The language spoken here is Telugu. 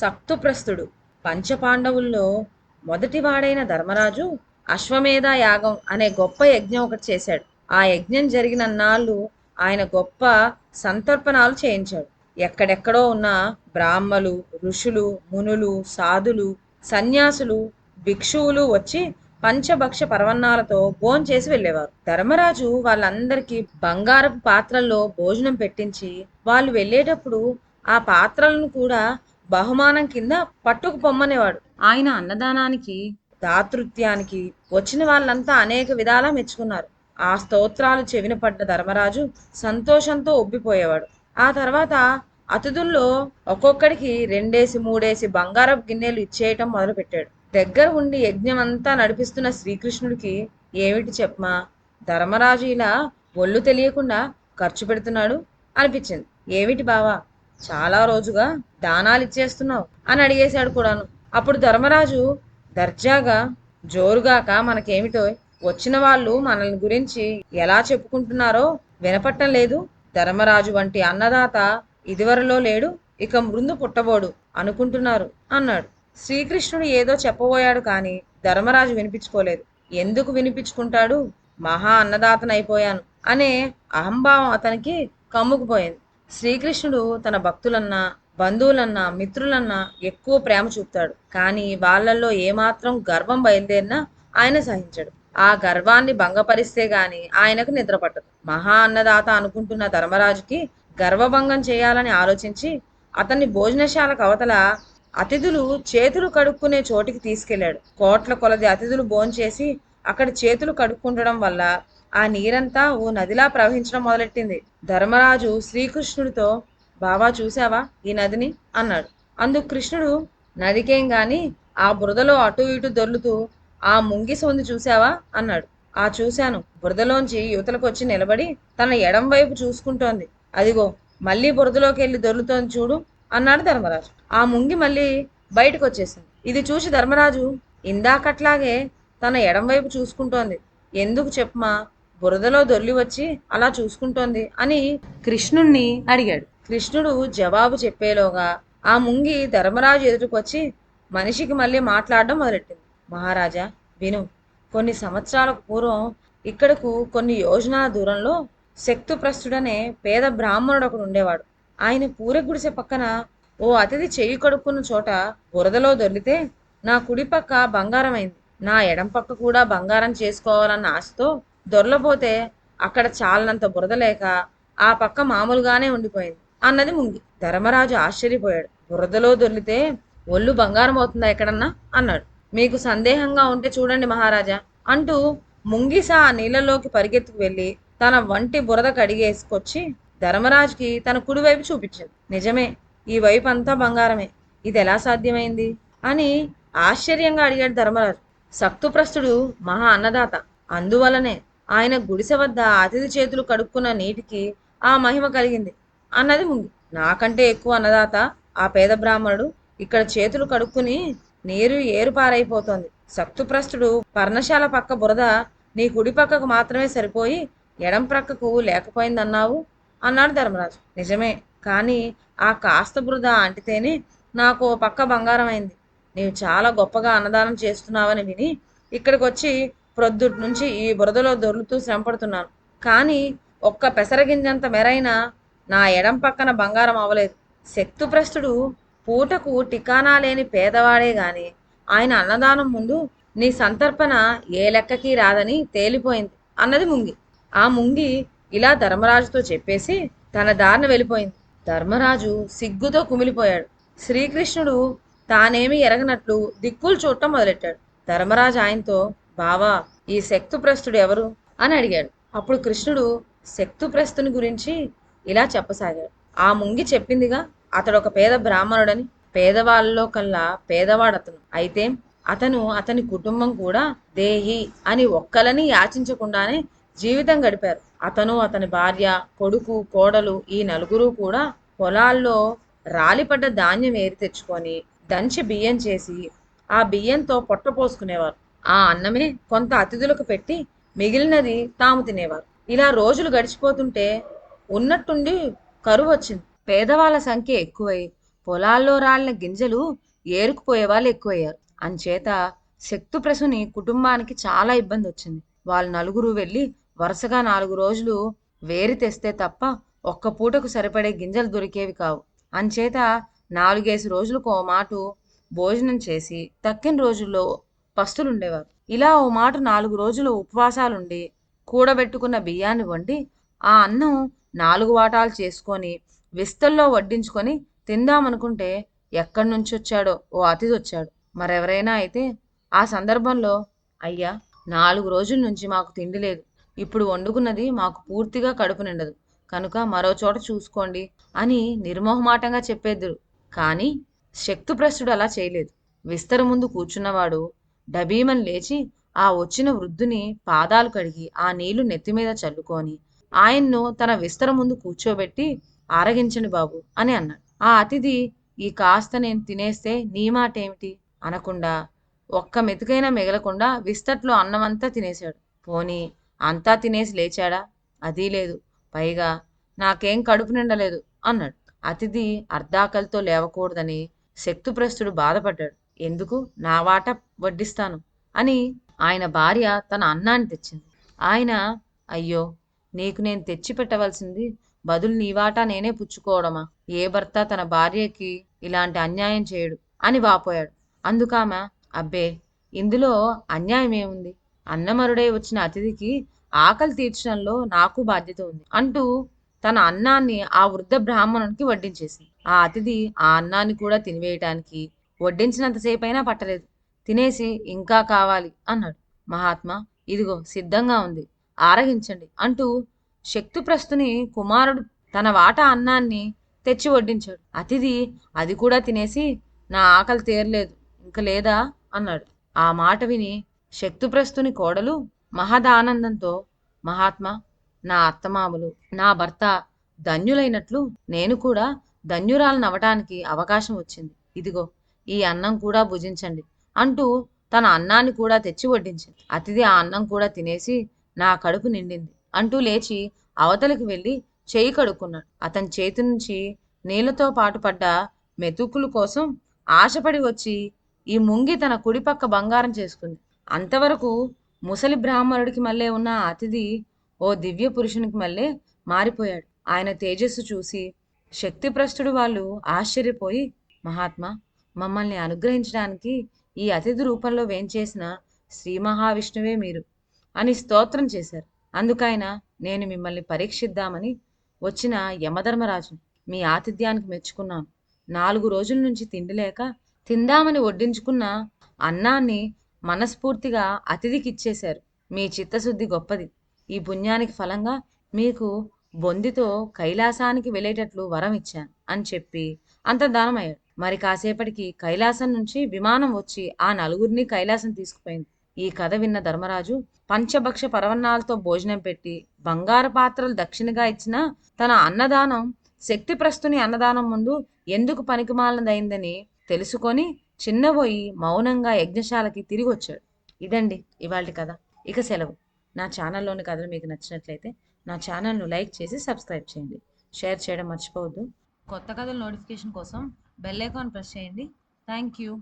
సక్తుప్రస్తుడు పంచపాండవుల్లో మొదటివాడైన ధర్మరాజు అశ్వమేధ యాగం అనే గొప్ప యజ్ఞం ఒకటి చేశాడు. ఆ యజ్ఞం జరిగిన నాళ్ళు ఆయన గొప్ప సంతర్పణాలు చేయించాడు. ఎక్కడెక్కడో ఉన్న బ్రాహ్మలు ఋషులు మునులు సాధులు సన్యాసులు భిక్షువులు వచ్చి పంచభక్ష పరవన్నాలతో భోంచేసి వెళ్ళేవారు. ధర్మరాజు వాళ్ళందరికీ బంగారపు పాత్రల్లో భోజనం పెట్టించి వాళ్ళు వెళ్ళేటప్పుడు ఆ పాత్రలను కూడా బహుమానం కింద పట్టుకు పొమ్మనేవాడు. ఆయన అన్నదానానికి దాతృత్యానికి వచ్చిన వాళ్ళంతా అనేక విధాలా మెచ్చుకున్నారు. ఆ స్తోత్రాలు చెవిన పడ్డ ధర్మరాజు సంతోషంతో ఉబ్బిపోయేవాడు ఆ తర్వాత అతిథుల్లో ఒక్కొక్కడికి రెండేసి మూడేసి బంగారపు గిన్నెలు ఇచ్చేయటం మొదలుపెట్టాడు. దగ్గర ఉండి యజ్ఞం అంతా నడిపిస్తున్న శ్రీకృష్ణుడికి ఏమిటి చెప్పమా? ధర్మరాజు ఇలా ఒళ్ళు తెలియకుండా ఖర్చు పెడుతున్నాడు అనిపించింది. ఏమిటి బావా? చాలా రోజుగా దానాలు ఇచ్చేస్తున్నావు అని అడిగేశాడు కూడాను. అప్పుడు ధర్మరాజు దర్జాగా జోరుగాక మనకేమిటో వచ్చిన వాళ్ళు మనల్ని గురించి ఎలా చెప్పుకుంటున్నారో వినపట్టం లేదు. ధర్మరాజు వంటి అన్నదాత ఇదివరలో లేడు ఇక మృందు పుట్టబోడు అనుకుంటున్నారు అన్నాడు. శ్రీకృష్ణుడు ఏదో చెప్పబోయాడు కానీ ధర్మరాజు వినిపించుకోలేదు. ఎందుకు వినిపించుకుంటాడు? మహా అన్నదాతనైపోయాను అనే అహంభావం అతనికి కమ్ముకుపోయింది. శ్రీకృష్ణుడు తన భక్తులన్నా బంధువులన్నా మిత్రులన్నా ఎక్కువ ప్రేమ చూపుతాడు. కానీ వాళ్ళల్లో ఏమాత్రం గర్వం బయలుదేరినా ఆయన సహించడు. ఆ గర్వాన్ని భంగపరిస్తే గాని ఆయనకు నిద్ర పట్టదు. మహా అన్నదాత అనుకుంటున్న ధర్మరాజుకి గర్వభంగం చేయాలని ఆలోచించి అతన్ని భోజనశాలకు అవతల అతిథులు చేతులు కడుక్కునే చోటికి తీసుకెళ్ళాడు కోట్ల కొలది అతిథులు భోంచేసి అక్కడ చేతులు కడుక్కుంటడం వల్ల ఆ నీరంతా ఓ నదిలా ప్రవహించడం మొదలెట్టింది. ధర్మరాజు శ్రీకృష్ణుడితో బావా చూసావా ఈ నదిని? అన్నాడు. అందుకు కృష్ణుడు నదికేం గాని ఆ బురదలో అటు ఇటు దొర్లుతూ ఆ ముంగి సొంది చూసావా అన్నాడు. ఆ చూశాను. బురదలోంచి యువతలకు వచ్చి నిలబడి తన ఎడం వైపు చూసుకుంటోంది. అదిగో మళ్ళీ బురదలోకి వెళ్ళి దొర్లుతోంది చూడు అన్నాడు ధర్మరాజు. ఆ ముంగి మళ్ళీ బయటకు వచ్చేసింది ఇది చూసి ధర్మరాజు ఇందాకట్లాగే తన ఎడం వైపు చూసుకుంటోంది. ఎందుకు చెప్పమా బురదలో దొర్లి వచ్చి అలా చూసుకుంటోంది అని కృష్ణుణ్ణి అడిగాడు. కృష్ణుడు జవాబు చెప్పేలోగా ఆ ముంగి ధర్మరాజు ఎదుటికొచ్చి మనిషికి మళ్ళీ మాట్లాడడం మొదలెట్టింది. మహారాజా విను. కొన్ని సంవత్సరాలకు పూర్వం ఇక్కడకు కొన్ని యోజనాల దూరంలో శక్తుప్రస్తుడనే పేద బ్రాహ్మణుడు ఒకడు ఉండేవాడు. ఆయన పూర గుడిసె పక్కన ఓ అతిథి చెయ్యి కడుక్కున్న చోట బురదలో దొర్లితే నా కుడి పక్క బంగారం అయింది నా ఎడం పక్క కూడా బంగారం చేసుకోవాలన్న ఆశతో దొరలపోతే అక్కడ చాలనంత బురద లేక ఆ పక్క మామూలుగానే ఉండిపోయింది అన్నది ముంగి. ధర్మరాజు ఆశ్చర్యపోయాడు. బురదలో దొర్లితే ఒళ్ళు బంగారం అవుతుందా ఎక్కడన్నా? అన్నాడు. మీకు సందేహంగా ఉంటే చూడండి మహారాజా అంటూ ముంగిస ఆ నీళ్ళలోకి పరిగెత్తుకు వెళ్ళి తన వంటి బురద కడిగేసుకొచ్చి ధర్మరాజుకి తన కుడివైపు చూపించింది. నిజమే ఈ వైపు అంతా బంగారమే. ఇది ఎలా సాధ్యమైంది? అని ఆశ్చర్యంగా అడిగాడు ధర్మరాజు. సక్తుప్రస్తుడు మహా అన్నదాత. అందువలనే ఆయన గుడిసె వద్ద అతిథి చేతులు కడుక్కున్న నీటికి ఆ మహిమ కలిగింది. అన్నది ముంగి నాకంటే ఎక్కువ అన్నదాత ఆ పేద బ్రాహ్మణుడు ఇక్కడ చేతులు కడుక్కుని నీరు ఏరుపారైపోతోంది. సక్తుప్రస్తుడు పర్ణశాల పక్క బురద నీ కుడి పక్కకు మాత్రమే సరిపోయి ఎడం ప్రక్కకు లేకపోయిందన్నావు? అన్నాడు ధర్మరాజు. నిజమే కానీ ఆ కాస్త బురద అంటితేనే నాకు ఓ పక్క బంగారం అయింది నీవు చాలా గొప్పగా అన్నదానం చేస్తున్నావని విని ఇక్కడికి వచ్చి ప్రొద్దుటి నుంచి ఈ బురదలో దొర్లుతూ శ్రమపడుతున్నాను కానీ ఒక్క పెసరగింజంత మెరైనా నా ఎడం పక్కన బంగారం అవ్వలేదు శక్తుప్రస్తుడు పూటకు టికానా లేని పేదవాడే గాని ఆయన అన్నదానం ముందు నీ సంతర్పణ ఏ లెక్కకి రాదని తేలిపోయింది అన్నది ముంగి. ఆ ముంగి ఇలా ధర్మరాజుతో చెప్పేసి తన దారిన వెళ్ళిపోయింది. ధర్మరాజు సిగ్గుతో కుమిలిపోయాడు. శ్రీకృష్ణుడు తానేమి ఎరగనట్లు దిక్కులు చూడటం మొదలెట్టాడు. ధర్మరాజు ఆయనతో బావా ఈ శక్తుప్రస్తుడు ఎవరు? అని అడిగాడు. అప్పుడు కృష్ణుడు శక్తుప్రస్తుని గురించి ఇలా చెప్పసాగాడు. ఆ ముంగి చెప్పిందిగా అతడు ఒక పేద బ్రాహ్మణుడని పేదవాళ్ళలో కల్లా పేదవాడతను. అయితే అతను అతని కుటుంబం కూడా దేహి అని ఒక్కలని యాచించకుండానే జీవితం గడిపారు. అతను అతని భార్య కొడుకు కోడలు ఈ నలుగురు కూడా పొలాల్లో రాలిపడ్డ ధాన్యం ఏరి తెచ్చుకొని దంచి బియ్యం చేసి ఆ బియ్యంతో పొట్ట పోసుకునేవారు. ఆ అన్నమే కొంత అతిథులకు పెట్టి మిగిలినది తాము తినేవారు. ఇలా రోజులు గడిచిపోతుంటే ఉన్నట్టుండి కరువు వచ్చింది. పేదవాళ్ళ సంఖ్య ఎక్కువై పొలాల్లో రాలిన గింజలు ఏరుకుపోయే వాళ్ళు ఎక్కువయ్యారు. అంచేత శక్తుప్రసుని కుటుంబానికి చాలా ఇబ్బంది వచ్చింది. వాళ్ళు నలుగురు వెళ్ళి వరుసగా నాలుగు రోజులు వేరి తెస్తే తప్ప ఒక్క పూటకు సరిపడే గింజలు దొరికేవి కావు. అంచేత నాలుగేసి రోజులకు ఓ మాటు భోజనం చేసి తక్కిన రోజుల్లో పస్తులుండేవారు. ఇలా ఓ మాట నాలుగు రోజులు ఉపవాసాలుండి కూడబెట్టుకున్న బియ్యాన్ని వండి ఆ అన్నం నాలుగు వాటాలు చేసుకొని విస్తల్లో వడ్డించుకొని తిందామనుకుంటే ఎక్కడి నుంచి వచ్చాడో ఓ అతిథి వచ్చాడు మరెవరైనా అయితే ఆ సందర్భంలో అయ్యా నాలుగు రోజుల నుంచి మాకు తిండి లేదు. ఇప్పుడు వండుకున్నది మాకు పూర్తిగా కడుపు నిండదు. కనుక మరో చోట చూసుకోండి అని నిర్మోహమాటంగా చెప్పేద్దురు. కానీ శక్తిప్రస్తుడు అలా చేయలేదు. విస్తర ముందు కూర్చున్నవాడు డభీమని లేచి ఆ వచ్చిన వృద్ధుని పాదాలు కడిగి ఆ నీళ్ళు నెత్తి మీద చల్లుకొని ఆయన్ను తన విస్తర ముందు కూర్చోబెట్టి ఆరగించండి బాబు అని అన్నాడు. ఆ అతిథి ఈ కాస్త నేను తినేస్తే నీ మాట ఏమిటి అనకుండా ఒక్క మెతుకైనా మిగలకుండా విస్తట్లో అన్నమంతా తినేశాడు. పోనీ అంతా తినేసి లేచాడా? అదీ లేదు. పైగా నాకేం కడుపు నిండలేదు అన్నాడు. అతిథి అర్ధాకలితో లేవకూడదని శక్తిప్రస్తుడు బాధపడ్డాడు. ఎందుకు? నా వాట వడ్డిస్తాను అని ఆయన భార్య తన అన్నాన్ని తెచ్చింది. ఆయన అయ్యో నీకు నేను తెచ్చి పెట్టవలసింది బదులు నీ వాటా నేనే పుచ్చుకోవడమా? ఏ భర్త తన భార్యకి ఇలాంటి అన్యాయం చేయడు అని వాపోయాడు. అందుకామె అబ్బే ఇందులో అన్యాయం ఏముంది? అన్నమరుడై వచ్చిన అతిథికి ఆకలి తీర్చడంలో నాకు బాధ్యత ఉంది అంటూ తన అన్నాన్ని ఆ వృద్ధ బ్రాహ్మణునికి వడ్డించేసింది. ఆ అతిథి ఆ అన్నాన్ని కూడా తినివేయటానికి వడ్డించినంతసేపు అయినా పట్టలేదు. తినేసి ఇంకా కావాలి అన్నాడు. మహాత్మా ఇదిగో సిద్ధంగా ఉంది. ఆరగించండి అంటూ శక్తిప్రస్తుని కుమారుడు తన వాటా అన్నాన్ని తెచ్చి వడ్డించాడు. అతిథి అది కూడా తినేసి నా ఆకలి తీరలేదు ఇంక లేదా అన్నాడు. ఆ మాట విని శక్తిప్రస్తుని కోడలు మహదానందంతో మహాత్మా నా అత్తమామలు నా భర్త ధన్యులైనట్లు నేను కూడా ధన్యురాలనవటానికి అవకాశం వచ్చింది. ఇదిగో ఈ అన్నం కూడా భుజించండి అంటూ తన అన్నాన్ని కూడా తెచ్చి వడ్డించింది. అతిథి ఆ అన్నం కూడా తినేసి నా కడుపు నిండింది అంటూ లేచి అవతలికి వెళ్ళి చేయి కడుక్కున్నాడు. అతని చేతి నుంచి నీళ్ళతో పాటు పడ్డ మెతుకులు కోసం ఆశపడి వచ్చి ఈ ముంగి తన కుడిపక్క బంగారం చేసుకుంది. అంతవరకు ముసలి బ్రాహ్మణుడికి మళ్ళీ ఉన్న అతిథి ఓ దివ్య పురుషునికి మళ్ళీ మారిపోయాడు. ఆయన తేజస్సు చూసి శక్తిప్రస్తుడు వాళ్ళు ఆశ్చర్యపోయి మహాత్మా మమ్మల్ని అనుగ్రహించడానికి ఈ అతిథి రూపంలో వేంచేసిన శ్రీ మహావిష్ణువే మీరు అని స్తోత్రం చేశారు. అందుకైన నేను మిమ్మల్ని పరీక్షిద్దామని వచ్చిన యమధర్మరాజు మీ ఆతిథ్యానికి మెచ్చుకున్నాను. నాలుగు రోజుల నుంచి తిండి లేక తిందామని వడ్డించుకున్న అన్నాన్ని మనస్ఫూర్తిగా అతిథికి ఇచ్చేశారు మీ చిత్తశుద్ధి గొప్పది. ఈ పుణ్యానికి ఫలంగా మీకు బొందితో కైలాసానికి వెళ్ళేటట్లు వరం ఇచ్చాను అని చెప్పి అంత దానమయ్యాడు మరి కాసేపటికి కైలాసం నుంచి విమానం వచ్చి ఆ నలుగురిని కైలాసం తీసుకుపోయింది. ఈ కథ విన్న ధర్మరాజు పంచభక్ష పరవన్నాలతో భోజనం పెట్టి బంగారు పాత్రలు దక్షిణగా ఇచ్చిన తన అన్నదానం శక్తిప్రస్తుని అన్నదానం ముందు ఎందుకు పనికిమాలనదైందని తెలుసుకొని చిన్నబోయి మౌనంగా యజ్ఞశాలకి తిరిగి వచ్చాడు. ఇదండి ఇవాళ కథ. ఇక సెలవు. నా ఛానల్లోని కథలు మీకు నచ్చినట్లయితే నా ఛానల్ను లైక్ చేసి సబ్స్క్రైబ్ చేయండి. షేర్ చేయడం మర్చిపోవద్దు. కొత్త కథల నోటిఫికేషన్ కోసం బెల్ ఐకాన్ ప్రెస్ చేయండి. Thank you